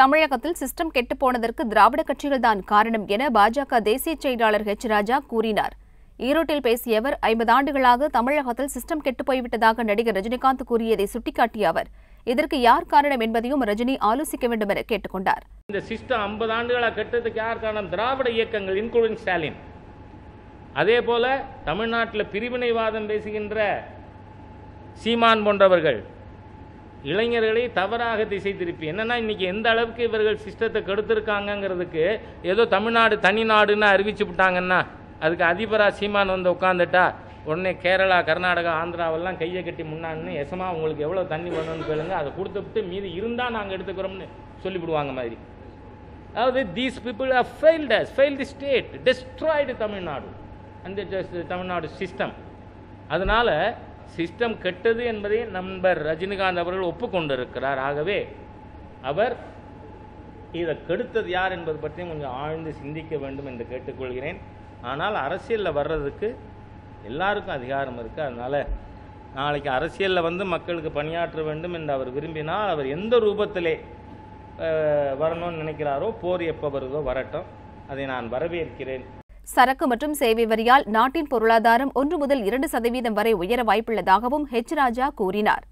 தமிழகத்தில் சிஸ்டம் கெட்டுப்போனதற்கு திராவிட கட்சிகள்தான் காரணம் என பாஜக தேசிய செயலாளர் ஹெச் ராஜா கூறினார். ஈரோட்டில் பேசிய அவர் ஐம்பது ஆண்டுகளாக தமிழகத்தில் சிஸ்டம் கெட்டுப் போய்விட்டதாக நடிகர் ரஜினிகாந்த் கூறியதை சுட்டிக்காட்டிய அவர் இதற்கு யார் காரணம் என்பதையும் ரஜினி ஆலோசிக்க வேண்டும் என கேட்டுக்கொண்டார் இந்த சிஸ்டம் ஐம்பது ஆண்டுகளாக கெட்டதுக்கு யார் காரணம்? திராவிட இயக்கங்கள் இன்க்ளூடிங் ஸ்டாலின் அதே போல தமிழ்நாட்டில் பிரிவினைவாதம் பேசுகின்ற சீமான் போன்றவர்கள் இளைஞர்களை தவறாக திசை திருப்பி என்னன்னா இன்னைக்கு எந்த அளவுக்கு இவர்கள் சிஸ்டத்தை கெடுத்திருக்காங்கங்கிறதுக்கு ஏதோ தமிழ்நாடு தனி நாடுன்னு அறிவிச்சு விட்டாங்கன்னா அதுக்கு அதிபரா சீமான் வந்து உட்காந்துட்டா உடனே கேரளா கர்நாடகா ஆந்திராவெல்லாம் கையை கட்டி முன்னான்னு எசமா உங்களுக்கு எவ்வளோ தண்ணி வேணும்னு கேளுங்க அதை கொடுத்துட்டு மீது இருந்தால் நாங்கள் எடுத்துக்கிறோம்னு சொல்லிவிடுவாங்க மாதிரி. அதாவது these people are failed as fail the state destroyed Tamil Nadu அந்த தமிழ்நாடு சிஸ்டம் அதனால் சிஸ்டம் கெட்டது என்பதை நண்பர் ரஜினிகாந்த் அவர்கள் ஒப்புக்கொண்டிருக்கிறார். ஆகவே அவர் இதை கெடுத்தது யார் என்பது பற்றியும் கொஞ்சம் ஆழ்ந்து சிந்திக்க வேண்டும் என்று கேட்டுக்கொள்கிறேன். ஆனால் அரசியலில் வர்றதுக்கு எல்லாருக்கும் அதிகாரம் இருக்குது அதனால் நாளைக்கு அரசியலில் வந்து மக்களுக்கு பணியாற்ற வேண்டும் என்று அவர் விரும்பினால் அவர் எந்த ரூபத்திலே வரணும்னு நினைக்கிறாரோ போர் எப்போ வருதோ வரட்டும். அதை நான் வரவேற்கிறேன். சரக்கு மற்றும் சேவை வரியால் நாட்டின் பொருளாதாரம் ஒன்று முதல் இரண்டு சதவீதம் வரை உயர வாய்ப்புள்ளதாகவும் ஹெச் ராஜா கூறினார்.